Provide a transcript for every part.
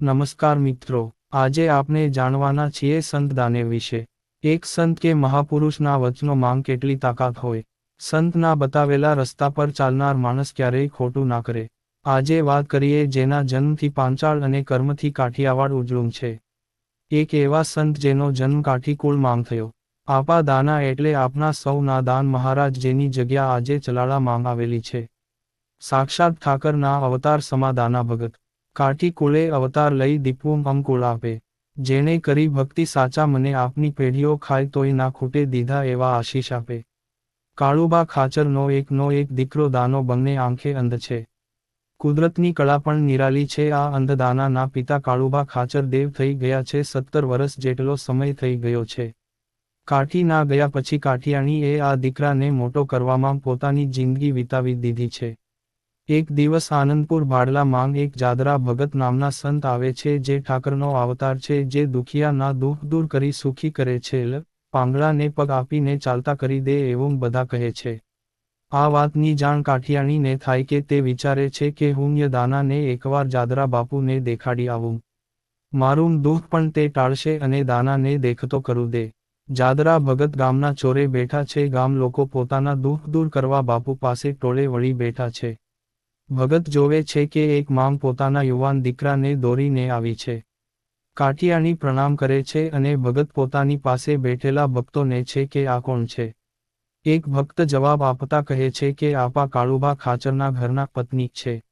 નમસ્કાર મિત્રો, આજે આપણે જાણવાના છીએ સંત દાનેવ વિશે. એક સંત કે મહાપુરુષના વચનો માંગ કેટલી તાકાત હોય. સંતના બતાવેલા રસ્તા પર ચાલનાર માણસ ક્યારેય ખોટું ના કરે. આજે વાત કરીએ જેના જન્મથી પાંચાળ અને કર્મથી કાઠિયાવાડ ઉજળું છે. એક એવા સંત જેનો જન્મ કાઠીકુળ માંગ થયો. આપા દાના એટલે આપના સૌના દાન મહારાજ જેની જગ્યા આજે ચલાળા માંગ આવેલી છે. સાક્ષાત ઠાકરના અવતાર સમાદાના ભગત. કાઠી કુળે અવતાર લઈ દીપવું અંકુળ આપે. જેણે કરી ભક્તિ સાચા મને આપની પેઢીઓ ખાય તોય ના ખૂટે દીધા એવા આશીષ આપે. કાળુબા ખાચરનો એકનો એક દીકરો દાનો બંને આંખે અંધ છે. કુદરતની કળા પણ નિરાલી છે. આ અંધદાનાના પિતા કાળુબા ખાચર દેવ થઈ ગયા છે. સત્તર વર્ષ જેટલો સમય થઈ ગયો છે. કાઠી ના ગયા પછી કાઠિયાણીએ આ દીકરાને મોટો કરવામાં પોતાની જિંદગી વિતાવી દીધી છે. એક દિવસ આનંદપુર ભાડલા માંગ એક જાદરા ભગત નામના સંત આવે છે જે ઠાકરનો અવતાર છે જે દુખિયાના દુઃખ દૂર કરી સુખી કરે છે. લ, પાંગળાને પગ આપીને ચાલતા કરી દે એવું બધા કહે છે. આ વાતની જાણ કાઠિયાણીને થાય કે તે વિચારે છે કે હું દાનાને એકવાર જાદરા બાપુને દેખાડી આવું. મારું દુઃખ પણ તે ટાળશે અને દાનાને દેખતો કરું દે. જાદરા ભગત ગામના ચોરે બેઠા છે. ગામ લોકો પોતાના દુઃખ દૂર કરવા બાપુ પાસે ટોળે વળી બેઠા છે. ભગત જોવે છે કે એક માંગ પોતાના યુવાન દીકરાને દોરીને આવી છે. કાટિયાણી પ્રણામ કરે છે અને ભગત પોતાની પાસે બેઠેલા ભક્તોને છે કે આ કોણ છે? એક ભક્ત જવાબ આપતા કહે છે કે આપા કાળુભા ખાચરના ઘરના પત્ની છે.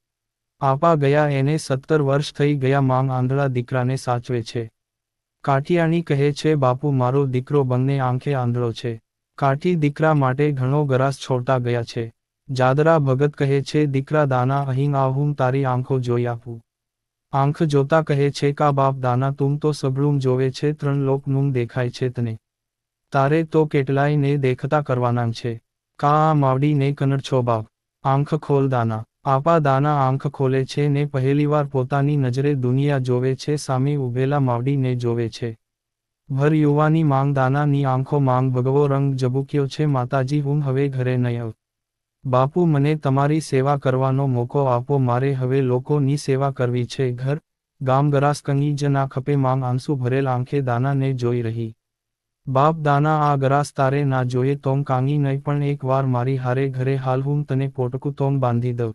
આપા ગયા એને સત્તર વર્ષ થઈ ગયા માંગ આંધળા દીકરાને સાચવે છે. કાઠિયાણી કહે છે, બાપુ, મારો દીકરો બંને આંખે આંધળો છે. કાઠી દીકરા માટે ઘણો ગરાસ છોડતા ગયા છે. જાદરા ભગત કહે છે, દીકરા દાના, અહીં આવું તારી આંખો જોઈ આપું. આંખ જોતા કહે છે, કા બાપ દાના તું તો સબળું જોવે છે, ત્રણ લોકનું દેખાય છે તને. તારે તો કેટલાય ને દેખતા કરવાના છે. કા આ માવડીને કનડ છો બાપ? આંખ ખોલ દાના. આપા દાના આંખ ખોલે છે ને પહેલીવાર પોતાની નજરે દુનિયા જોવે છે, સામે ઉભેલા માવડીને જોવે છે. ભર યુવાની માંગ દાનાની આંખો માંગ ભગવો રંગ જબુક્યો છે, માતાજી, હું હવે ઘરે નહીં બાપુ મને તમારી સેવા કરવાનો મોકો આપો, મારે હવે લોકોની સેવા કરવી છે. ઘર, ગામ કંઈ જ ના ખપે, માંગ આંસુ ભરેલ આંખે દાનાને જોઈ રહી. બાપ દાના આ ગરાસ તારે ના જોઈએ તોમ કાંગી નહીં, પણ એક વાર મારી હારે ઘરે હાલ હું તને પોટકું તોમ બાંધી દઉં.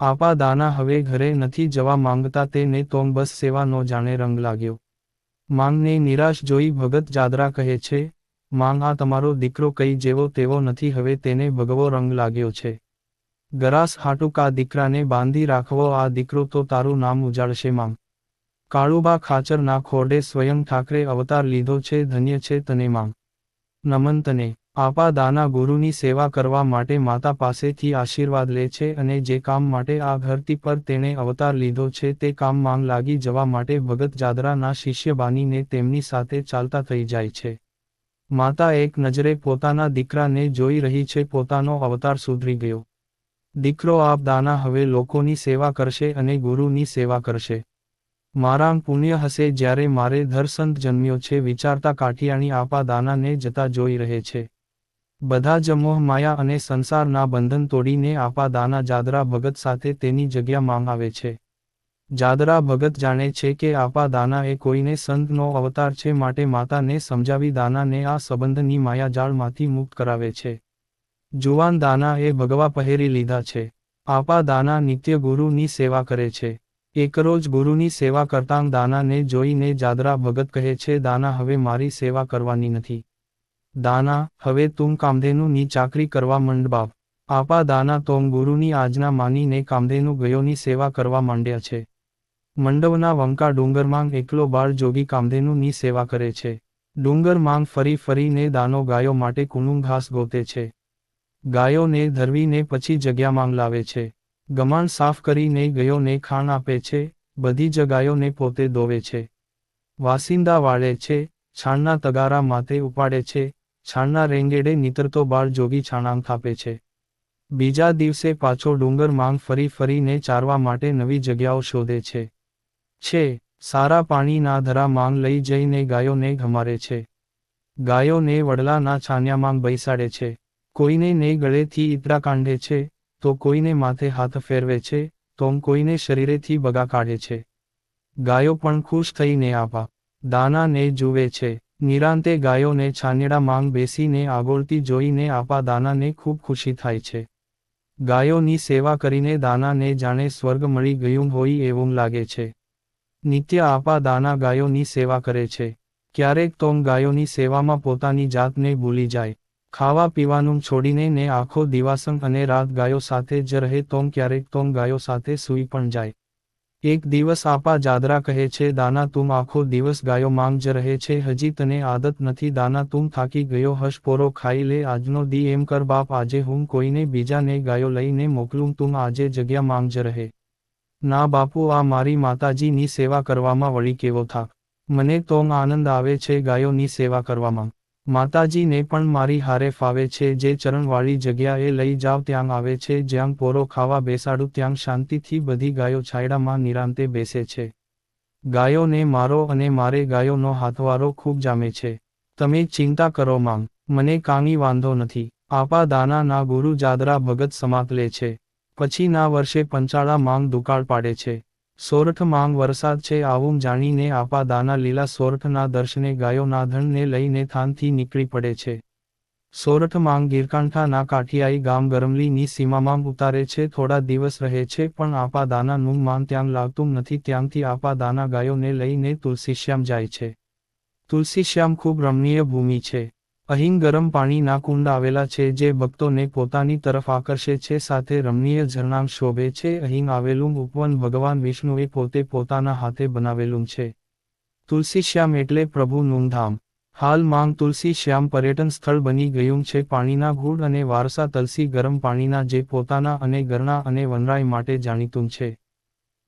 આપા દાના હવે ઘરે નથી જવા માંગતા, તેને તોમ બસ સેવાનો જાણે રંગ લાગ્યો. માંગને નિરાશ જોઈ ભગત જાદરા કહે છે માંગ આ તમારો દીકરો કઈ જેવો તેવો નથી, હવે તેને ભગવો રંગ લાગ્યો છે. ગરાસ હાટુક આ દીકરાને બાંધી રાખવો, આ દીકરો તો તારું નામ ઉજાડશે માંગ કાળુબા ખાચર ના ખોરડે સ્વયં ઠાકરે અવતાર લીધો છે, ધન્ય છે તને માંગ નમન તને. આપા દાના ગુરુની સેવા કરવા માટે માતા પાસેથી આશીર્વાદ લે છે અને જે કામ માટે આ ધરતી પર તેણે અવતાર લીધો છે તે કામ માંગ લાગી જવા માટે ભગત જાદરાના શિષ્ય બાનીને તેમની સાથે ચાલતા થઈ જાય છે. માતા એક નજરે પોતાના દીકરાને જોઈ રહી છે, પોતાનો અવતાર સુધરી ગયો. દીકરો આપ દાના, હવે લોકોની સેવા કરશે અને ગુરુની સેવા કરશે. મારામ પુણ્ય હશે જ્યારે મારે ધરસંત જન્મ્યો છે, વિચારતા કાઠિયાણી આપા દાનાને જતા જોઈ રહે છે. બધા જ માયા અને સંસારના બંધન તોડીને આપા દાના જાદરા ભગત સાથે તેની જગ્યા માંગ આવે છે. જાદરા ભગત જાણે છે કે આપા દાના એ કોઈને સંતનો અવતાર છે માટે માતાને સમજાવી દાનાને આ સંબંધની માયાજાળમાંથી મુક્ત કરાવે છે. જુવાન દાના એ ભગવા પહેરી લીધા છે. આપા દાના નિત્ય ગુરુની સેવા કરે છે. એકરોજ ગુરુની સેવા કરતાં દાનાને જોઈને જાદરા ભગત કહે છે, દાના, હવે મારી સેવા કરવાની નથી. દાના, હવે તું કામધેનુની ચાકરી કરવા માંડ બાપ. આપા દાના તોમ ગુરુની આજના માનીને કામધેનુ ગયોની સેવા કરવા માંડ્યા છે. મંડવના વંકા ડુંગરમાં એકલો બાળ જોગી કામધેનુની સેવા કરે છે. ડુંગર માંગ ફરી ફરીને દાનો ગાયો માટે કુનું ઘાસ ગોતે છે. ગાયોને ધરવીને પછી જગ્યા માંગ લાવે છે. ગમાણ સાફ કરીને ગયોને ખાણ આપે છે, બધી જગાયોને પોતે દોવે છે. વાસિંદા વાળે છે, છાણના તગારા માથે ઉપાડે છે, છાણના રેંગેડે નીતરતો બાળ જોગી છાણાંગ આપે છે. બીજા દિવસે પાછો ડુંગર માંગ ફરી ફરીને ચારવા માટે નવી જગ્યાઓ શોધે છે. છે, સારા પાણીના ધરા માંગ લઈ જઈને ગાયોને ઘમારે છે. ગાયોને વડલાના છાન્યામાં બેસાડે છે. કોઈને ને ગળેથી ઈતરા કાંઢે છે, તો કોઈને માથે હાથ ફેરવે છે, તો કોઈને શરીરેથી બગા કાઢે છે. ગાયો પણ ખુશ થઈને આપા. દાનાને જુએ છે. નિરાંતે ગાયોને છાનેડા માંગ બેસીને આગોળતી જોઈને આપા દાનાને ખૂબ ખુશી થાય છે. ગાયોની સેવા કરીને દાનાને જાણે સ્વર્ગ મળી ગયું હોય એવું લાગે છે. નિત્ય આપા દાના ગાયોની સેવા કરે છે. ક્યારેક તોમ ગાયોની સેવામાં પોતાની જાતને ભૂલી જાય. ખાવા પીવાનું છોડીને ને આખો દિવાસંગ અને રાત ગાયો સાથે જ રહે તોમ ક્યારેક તોમ ગાયો સાથે સૂઈ પણ જાય. એક દિવસ આપા જાદરા કહે છે, દાના તું આખો દિવસ ગાયો માંગ જ રહે છે, હજી તને આદત નથી, દાના તું થાકી ગયો, હશ પોરો ખાઈ લે, આજનો દી એમ કર બાપ, આજે હું કોઈને બીજાને ગાયો લઈને મોકલું તું આજે જગ્યા માંગ જ રહે. ના બાપુ, આ મારી માતાજીની સેવા કરવામાં વળી કેવો થાક? મને તો આનંદ આવે છે ગાયોની સેવા કરવામાં. માતાજીને પણ મારી હારે ફાવે છે, જે ચરણવાળી જગ્યાએ લઈ જાવ ત્યાં આવે છે, જ્યાં પોરો ખાવા બેસાડું, ત્યાં શાંતિથી બધી ગાયો છાયડામાં નિરાંતે બેસે છે. ગાયોને મારો અને મારે ગાયોનો હાથવારો ખૂબ જામે છે. તમે ચિંતા કરો માંગ, મને કાંઈ વાંધો નથી. આપા દાના ના ગુરુ જાદરા ભગત સમાત લે છે. પછી ના વર્ષે પંચાળા માંગ દુકાળ પાડે છે. સોરઠ માંગ વરસાદ છે આવું જાણીને આપા દાના લીલા સોરઠના દર્શને ગાયોના ધણને લઈને થાનથી નીકળી પડે છે. સોરઠ માંગ ગીરકાંઠાના કાઠિયાઈ ગામ ગરમલીની સીમામાં ઉતારે છે, થોડા દિવસ રહે છે, પણ આપા દાનાનું માન ત્યાં લાગતું નથી, ત્યાંથી આપા દાના ગાયોને લઈને તુલસીશ્યામ જાય છે. તુલસીશ્યામ ખૂબ રમણીય ભૂમિ છે. અહીં ગરમ પાણીના કુંડ આવેલા છે જે ભક્તોને પોતાની તરફ આકર્ષે છે સાથે રમણીય ઝરણાં શોભે છે. અહીં આવેલું ઉપવન ભગવાન વિષ્ણુએ પોતે પોતાના હાથે બનાવેલું છે. તુલસીશ્યામ એટલે પ્રભુનું ધામ હાલ માંગ તુલસી શ્યામ પર્યટન સ્થળ બની ગયું છે. પાણીના ગુડ અને વારસા તલસી ગરમ પાણીના જે પોતાના અને ગરણા અને વનરાય માટે જાણીતું છે.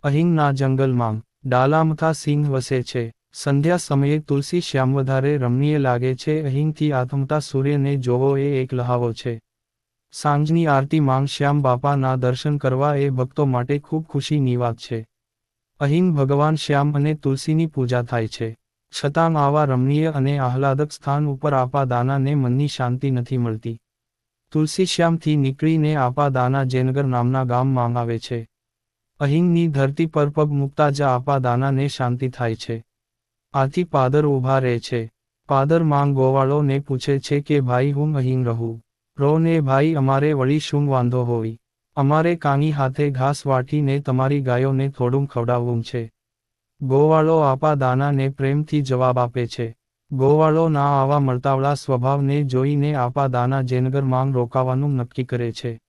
અહીંના જંગલમાં ડાલામથા સિંહ વસે છે. સંધ્યા સમયે તુલસી શ્યામ વધારે રમણીય લાગે છે, અહીંથી આથમતા સૂર્યને જોવો એ એક લહાવો છે. સાંજની આરતી માંગ શ્યામ બાપાના દર્શન કરવા એ ભક્તો માટે ખૂબ ખુશીની વાત છે. અહીં ભગવાન શ્યામ અને તુલસીની પૂજા થાય છે. છતાં આવા રમણીય અને આહલાદક સ્થાન ઉપર આપા દાનાને મનની શાંતિ નથી મળતી. તુલસી શ્યામથી નીકળીને આપા દાના જૈનગર નામના ગામમાં આવે છે. અહીંની ધરતી પર પગ મૂકતા જ આપા દાનાને શાંતિ થાય છે. આથી પાદર ઊભા રહે છે. પાદર માંગ ગોવાળોને પૂછે છે કે, ભાઈ, હું અહીં રહું. રો ને ભાઈ, અમારે વળી શું વાંધો હોય? અમારે કાંગી હાથે ઘાસ વાટીને તમારી ગાયોને થોડું ખવડાવવું છે. ગોવાળો આપા દાનાને પ્રેમથી જવાબ આપે છે. ગોવાળો ના આવા મળતાવળા સ્વભાવને જોઈને આપા દાના જેનગર માંગ રોકાવાનું નક્કી કરે છે.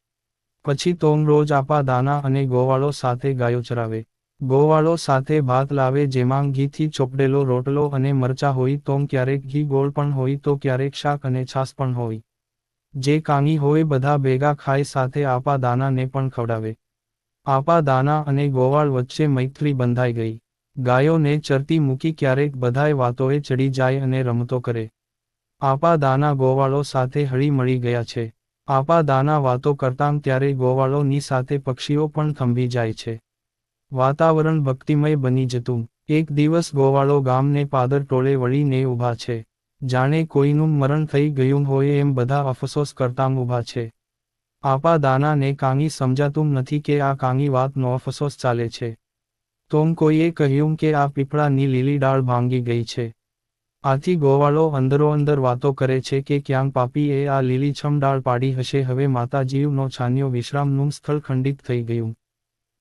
પછી તોમ રોજ આપા દાના અને ગોવાળો સાથે ગાયો ચરાવે. ગોવાળો સાથે ભાત લાવે, જેમાં ઘીથી ચોપડેલો રોટલો અને મરચા હોય તોમ ક્યારેક ઘી ગોળ પણ હોય તો ક્યારેક શાક અને છાસ પણ હોય. જે કાંગી હોય બધા ભેગા ખાય, સાથે આપા દાનાને પણ ખવડાવે. આપા દાના અને ગોવાળ વચ્ચે મૈત્રી બંધાઈ ગઈ. ગાયોને ચરતી મૂકી ક્યારેક બધાય વાતોએ ચડી જાય અને રમતો કરે. આપા દાના ગોવાળો સાથે હળી મળી ગયા છે. આપા દાના વાતો કરતાં ત્યારે ગોવાળોની સાથે પક્ષીઓ પણ થંભી જાય છે. વાતાવરણ ભક્તિમય બની જતું. એક દિવસ ગોવાળો ગામને પાદર ટોળે વળીને ઊભા છે. જાણે કોઈનું મરણ થઈ ગયું હોય એમ બધા અફસોસ કરતાં ઊભા છે. આપા દાનાને કાંગી સમજાતું નથી કે આ કાંગી વાતનો અફસોસ ચાલે છે. તોમ કોઈએ કહ્યું કે આ પીપળાની લીલી ડાળ ભાંગી ગઈ છે. આથી ગોવાળો અંદરો અંદર વાતો કરે છે કે ક્યાંક પાપીએ આ લીલીછમ ડાળ પાડી હશે. હવે માતાજીવનો છાન્યો વિશ્રામનું સ્થળ ખંડિત થઈ ગયું.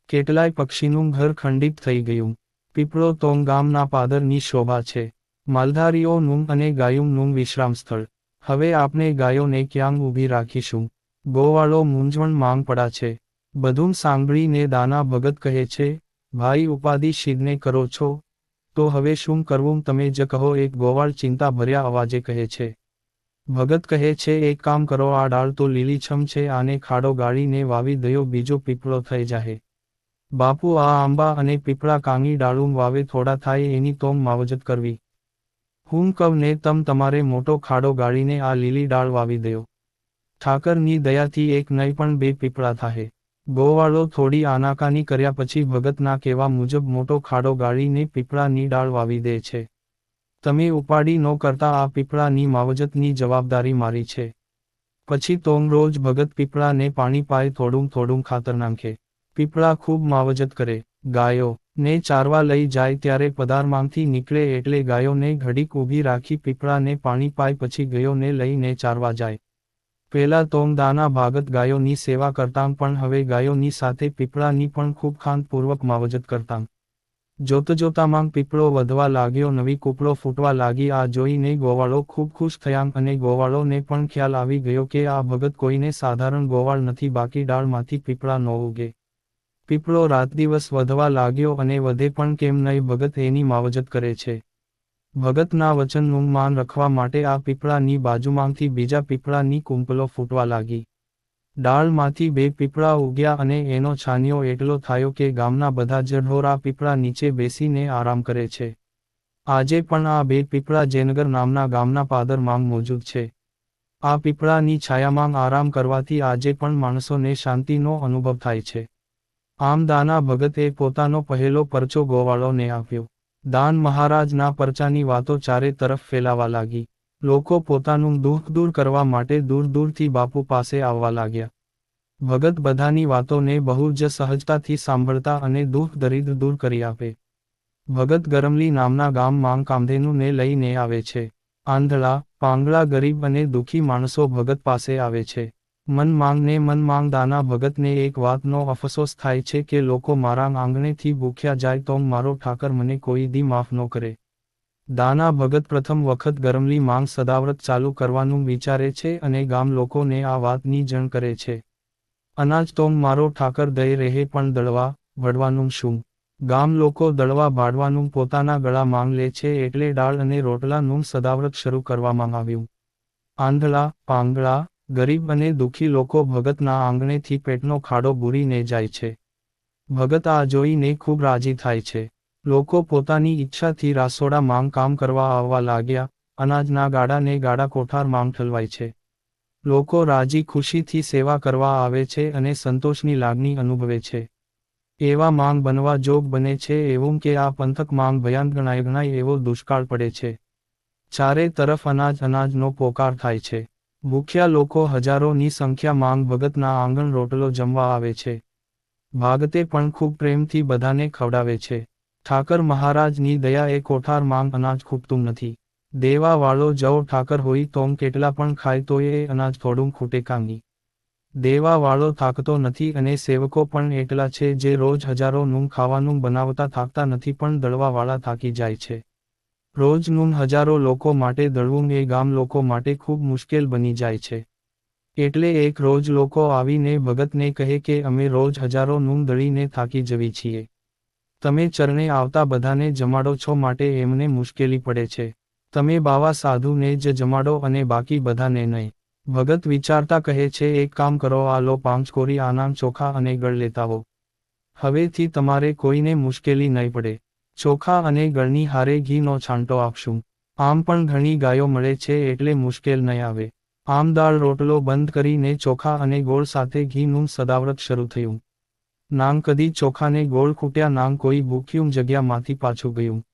કેટલાય પક્ષીનું ઘર ખંડિત થઈ ગયું. પીપળો તોંગ ગામના પાદરની શોભા છે. માલધારીઓનું અને ગાયુંનું વિશ્રામ સ્થળ. હવે આપણે ગાયોને ક્યાં ઊભી રાખીશું? ગોવાળો મૂંઝવણ માંગ પડા છે. બધું સાંભળીને દાના ભગત કહે છે, ભાઈ, ઉપાધિ શિરને કરો છો? તો હવે શું કરવું? તમે જ કહો. એક ગોવાળ ચિંતા ભર્યા અવાજે કહે છે. ભગત કહે છે, એક કામ કરો, આ ડાળ તો લીલીછમ છે, આને ખાડો ગાળીને વાવી દયો, બીજો પીપળો થઈ જાહે. બાપુ આ આંબા અને પીપળા કાંગી ડાળું વાવે થોડા થાય એની તોમ માવજત કરવી. હું કવને તમ તમારે મોટો ખાડો ગાળીને આ લીલી ડાળ વાવી દયો ઠાકરની દયાથી એક નહીં પણ બે પીપળા થાહે. ગોવાળો થોડી આનાકાની કર્યા પછી ભગતના કહેવા મુજબ મોટો ખાડો ગાળીને પીપળાની ડાળ વાવી દે છે. તમે ઉપાડી ન કરતા આ પીપળાની માવજતની જવાબદારી મારી છે. પછી તોમ રોજ ભગત પીપળાને પાણી પાય થોડું થોડું ખાતર નાખે. પીપળા ખૂબ માવજત કરે. ગાયો ને ચારવા લઈ જાય ત્યારે પદારમાંથી નીકળે એટલે ગાયોને ઘડીક ઊભી રાખી પીપળાને પાણી પાય પછી ગયોને લઈને ચારવા જાય. પેલા તોમદાના ભાગત ગાયોની સેવા કરતાં પણ હવે ગાયોની સાથે પીપળાની પણ ખૂબ ખાનપૂર્વક માવજત કરતાં. જોતજોતામાં પીપળો વધવા લાગ્યો, નવી કૂપળો ફૂટવા લાગી, આ જોઈને ગોવાળો ખૂબ ખુશ થયા અને ગોવાળોને પણ ખ્યાલ આવી ગયો કે આ ભગત કોઈને સાધારણ ગોવાળ નથી, બાકી ડાળમાંથી પીપળા ન ઉગે. પીપળો રાત દિવસ વધવા લાગ્યો અને વધે પણ કેમ નહીં ભગત એની માવજત કરે છે. ભગતના વચનનું માન રખવા માટે આ પીપળાની બાજુમાંથી બીજા પીપળાની કુંપલો ફૂટવા લાગી. ડાળમાંથી બે પીપળા ઉગ્યા અને એનો છાનિયો એટલો થયો કે ગામના બધા જઢોરા પીપળા નીચે બેસીને આરામ કરે છે. આજે પણ આ બે પીપળા જયનગર નામના ગામના પાદર માંગ મોજૂદ છે. આ પીપળાની છાયામાં આરામ કરવાથી આજે પણ માણસોને શાંતિનો અનુભવ થાય છે. આમ દાના ભગતે પોતાનો પહેલો પરચો ગોવાળોને આપ્યો. દાન મહારાજના પરચાની વાતો ચારે તરફ ફેલાવા લાગી. લોકો પોતાનું દુઃખ દૂર કરવા માટે દૂર દૂરથી બાપુ પાસે આવવા લાગ્યા. ભગત બધાની વાતોને બહુ જ સહજતાથી સાંભળતા અને દુઃખ દરિદ્ર દૂર કરી આપે. ભગત ગરમલી નામના ગામ માંગ કામધેનુને લઈને આવે છે. આંધળા, પાંગળા ગરીબ અને દુઃખી માણસો ભગત પાસે આવે છે. મન માંગને મન માંગ દાના ભગતને એક વાતનો અફસોસ થાય છે કે લોકો મારા આંગણેથી ભૂખ્યા જાય તો મારો ઠાકર મને કોઈ દી માફ ન કરે. દાના ભગત પ્રથમ વખત ગરમલી માંગ સદાવ્રત ચાલુ કરવાનું વિચારે છે અને ગામ લોકોને આ વાતની જણ કરે છે. અનાજ તો મારો ઠાકર દઈ રહે પણ દળવા વડવાનું શું? ગામ લોકો દળવા ભાડવાનું પોતાના ગળા માંગ લે છે એટલે દાળ અને રોટલાનું સદાવ્રત શરૂ કરવામાં આવ્યું. આંધળા, પાંગળા ગરીબ અને દુઃખી લોકો ભગતના આંગણેથી પેટનો ખાડો બુરીને જાય છે. ભગત આ જોઈને ખૂબ રાજી થાય છે. લોકો પોતાની ઈચ્છાથી રાસોડા માંગ કામ કરવા આવવા લાગ્યા, અનાજના ગાડાને ગાડા કોઠાર માંગ ઠલવાય છે. લોકો રાજી ખુશીથી સેવા કરવા આવે છે અને સંતોષની લાગણી અનુભવે છે. એવા માંગ બનવા જોગ બને છે એવું કે આ પંથક માંગ ભયાન ગણાય ગણાય એવો દુષ્કાળ પડે છે. ચારે તરફ અનાજ અનાજનો પોકાર થાય છે. ભૂખ્યા લોકો હજારોની સંખ્યા માંગ ભગતના આંગણ રોટલો જમવા આવે છે. ભાગતે પણ ખૂબ પ્રેમથી બધાને ખવડાવે છે. ઠાકર મહારાજની દયા એ કોઠાર માંગ અનાજ ખૂટતું નથી. દેવાવાળો જવ ઠાકર હોય તોમ કેટલા પણ ખાય તો એ અનાજ થોડું ખૂટે કાંગી. દેવાવાળો થાકતો નથી અને સેવકો પણ એટલા છે જે રોજ હજારોનું ખાવાનું બનાવતા થાકતા નથી પણ દળવાવાળા થાકી જાય છે. રોજનું હજારો લોકો માટે દળવું એ ગામ લોકો માટે ખૂબ મુશ્કેલ બની જાય છે. એટલે એક રોજ લોકો આવીને ભગતને કહે કે અમે રોજ હજારો નું દળીને થાકી જવી છીએ. તમે ચરણે આવતા બધાને જમાડો છો માટે એમને મુશ્કેલી પડે છે. તમે બાવા સાધુને જ જમાડો અને બાકી બધાને નહીં. ભગત વિચારતા કહે છે, એક કામ કરો, આ લો પાંચ કોરી આનામ ચોખા અને ગળ લેતાવો હવેથી તમારે કોઈને મુશ્કેલી નહીં પડે. ચોખા અને ગળની હારે ઘીનો છાંટો આપશું. આમ પણ ઘણી ગાયો મળે છે એટલે મુશ્કેલ નહીં આવે. આમ દાળ રોટલો બંધ કરીને ચોખા અને ગોળ સાથે ઘીનું સદાવ્રત શરૂ થયું. નાંગ કદી ચોખાને ગોળ ખૂટ્યા નામ કોઈ ભૂખ્યું જગ્યામાંથી પાછું ગયું.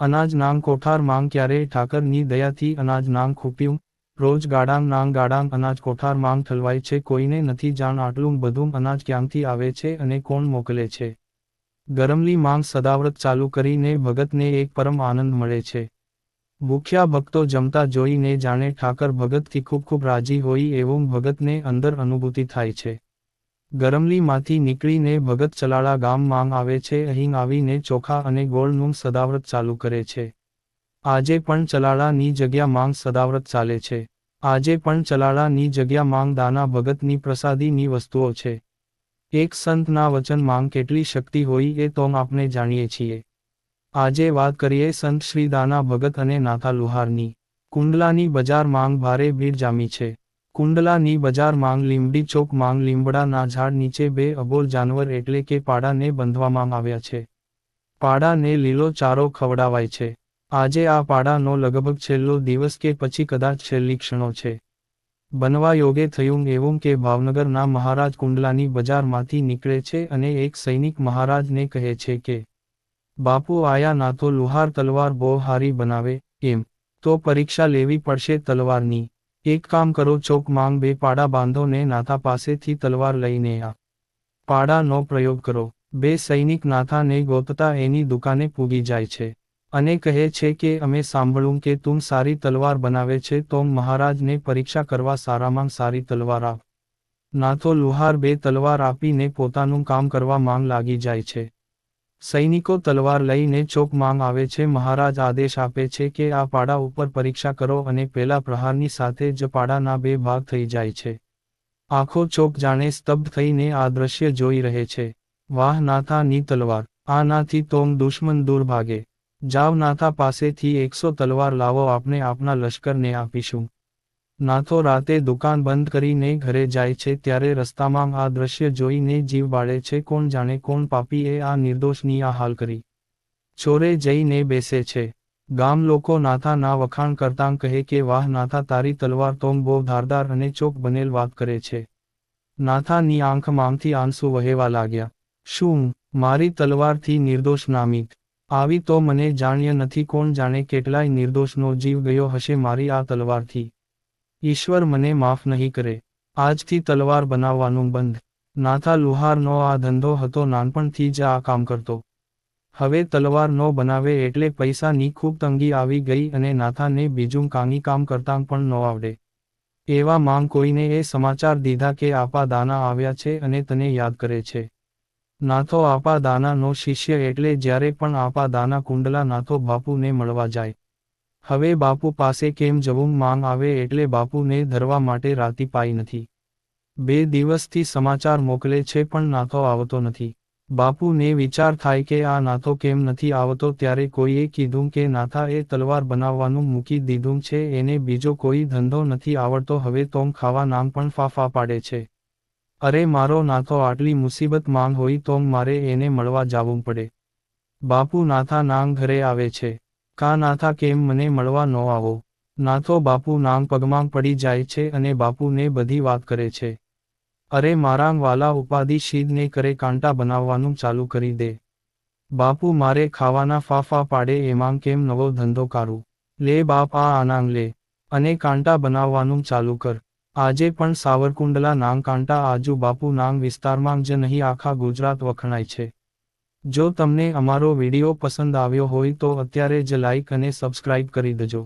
અનાજ નાંગ કોઠાર માંગ ક્યારે ઠાકરની દયાથી અનાજ નાંગ ખૂટ્યું? રોજ ગાડાંગ નામ ગાડાંગ અનાજ કોઠાર માંગ ઠલવાય છે, કોઈને નથી જાણ આટલું બધું અનાજ ક્યાંથી આવે છે અને કોણ મોકલે છે? ગરમલી માંગ સદાવ્રત ચાલુ કરીને ભગતને એક પરમ આનંદ મળે છે. ભૂખ્યા ભક્તો જમતા જોઈને જાણે ઠાકર ભગતથી ખૂબ ખૂબ રાજી હોય એવું ભગતને અંદર અનુભૂતિ થાય છે. ગરમલીમાંથી નીકળીને ભગત ચલાળા ગામ માંગ આવે છે, અહીં આવીને ચોખા અને ગોળનું સદાવ્રત ચાલુ કરે છે. આજે પણ ચલાળાની જગ્યા માંગ સદાવ્રત ચાલે છે. આજે પણ ચલાળાની જગ્યા માંગ દાના ભગતની પ્રસાદીની વસ્તુઓ છે. એક સંતના વચન માંગ કેટલી શક્તિ હોય એ તો આપણે જાણીએ છીએ. આજે વાત કરીએ સંત શ્રી દાના ભગત અને નાથા લુહારની. કુંડલાની બજાર માંગ ભારે ભીડ જામી છે. કુંડલાની બજાર માંગ લીમડી ચોક માંગ લીમડાના ઝાડ નીચે બે અબોલ જાનવર એટલે કે પાડાને બંધવામાં આવ્યા છે. પાડાને લીલો ચારો ખવડાવાય છે. આજે આ પાડાનો લગભગ છેલ્લો દિવસ કે પછી કદાચ છેલ્લી ક્ષણો છે. બનવા યોગે થયું એવું કે ભાવનગરના મહારાજ કુંડલાની બજારમાંથી નીકળે છે અને એક સૈનિક મહારાજને કહે છે કે, બાપુ, આયા ના તો લુહાર તલવાર બહુ હારી બનાવે, એમ. તો પરીક્ષા લેવી પડશે તલવારની. એક કામ કરો, ચોક માંગ બે પાડા બાંધો ને નાથા પાસેથી તલવાર લઈને આ પાડાનો પ્રયોગ કરો. બે સૈનિક નાથાને ગોતતા એની દુકાને પૂગી જાય છે. અને કહે છે કે અમે સાંભળું કે તું સારી તલવાર બનાવે છે તો મહારાજને પરીક્ષા કરવા સારામાં સારી તલવાર આપ. નાથો લુહાર બે તલવાર આપીને પોતાનું કામ કરવા માંગ લાગી જાય છે. સૈનિકો તલવાર લઈને ચોક માંગ આવે છે. મહારાજ આદેશ આપે છે કે આ પાડા ઉપર પરીક્ષા કરો અને પેલા પ્રહારની સાથે જ પાડાના બે ભાગ થઈ જાય છે. આખો ચોક જાણે સ્તબ્ધ થઈને આ દ્રશ્ય જોઈ રહે છે. વાહ નાથા ની તલવાર. આ નાથી તોમ દુશ્મન દૂર ભાગે જાવ નાથા પાસેથી એકસો તલવાર લાવો આપણે આપના લશ્કરને આપીશું. નાથો રાતે દુકાન બંધ કરીને ઘરે જાય છે ત્યારે રસ્તામાં આ દ્રશ્ય જોઈને જીવ બાળે છે કોણ જાણે કોણ પાપીએ આ નિર્દોષની આ હાલ કરી. ચોરે જઈને બેસે છે. ગામ લોકો નાથા ના વખાણ કરતાં કહે કે, વાહ, નાથા, તારી તલવાર તોમ બહુ ધારદાર અને ચોક બનેલ વાત કરે છે. નાથાની આંખમાંથી આંસુ વહેવા લાગ્યા. શું, મારી તલવારથી નિર્દોષ નામિત? આવી તો મને જાણ્ય નથી કોણ જાણે કેટલાય નિર્દોષનો જીવ ગયો હશે મારી આ તલવારથી. ઈશ્વર મને માફ નહીં કરે. આજથી તલવાર બનાવવાનું બંધ. નાથા લુહારનો આ ધંધો હતો, નાનપણથી જ આ કામ કરતો. હવે તલવાર ન બનાવે એટલે પૈસાની ખૂબ તંગી આવી ગઈ અને નાથાને બીજું કાંગી કામ કરતાં પણ ન આવડે. એવા માંગ કોઈને એ સમાચાર દીધા કે આપા દાના આવ્યા છે અને તને યાદ કરે છે. નાથો આપા દાનાનો શિષ્ય એટલે જ્યારે પણ આપા દાના કુંડલા નાથો બાપુને મળવા જાય. હવે બાપુ પાસે કેમ જવું માંગ આવે એટલે બાપુને ધરવા માટે રાતી પાઈ નથી. બે દિવસથી સમાચાર મોકલે છે પણ નાથો આવતો નથી. બાપુને વિચાર થાય કે આ નાથો કેમ નથી આવતો ત્યારે કોઈએ કીધું કે નાથા એ તલવાર બનાવવાનું મૂકી દીધું છે, એને બીજો કોઈ ધંધો નથી આવડતો, હવે તોમ ખાવા નામ પણ ફાફા પાડે છે. અરે મારો નાથો આટલી મુસીબત માંગ હોય તો મારે એને મળવા જાવું પડે. બાપુ નાથા નાંગ ઘરે આવે છે. કા નાથા કેમ મને મળવા ન આવો? નાથો બાપુ નાંગ પગમાં પડી જાય છે અને બાપુને બધી વાત કરે છે. અરે મારાંગ વાલા ઉપાધિ શીદને કરે કાંટા બનાવવાનું ચાલુ કરી દે. બાપુ મારે ખાવાના ફાફા પાડે એમાં કેમ નવો ધંધો કારું લે બાપ આ આનાંગ લે. અને કાંટા બનાવવાનું ચાલુ કર. આજે પણ સાવરકુંડલા નામ કાંટા આજુ બાપુ નાંગ વિસ્તારમાં જ નહીં, આખા ગુજરાત વખણાય છે. જો તમને અમારો વીડિયો પસંદ આવ્યો હોય તો અત્યારે જ લાઇક અને સબસ્ક્રાઇબ કરી દેજો.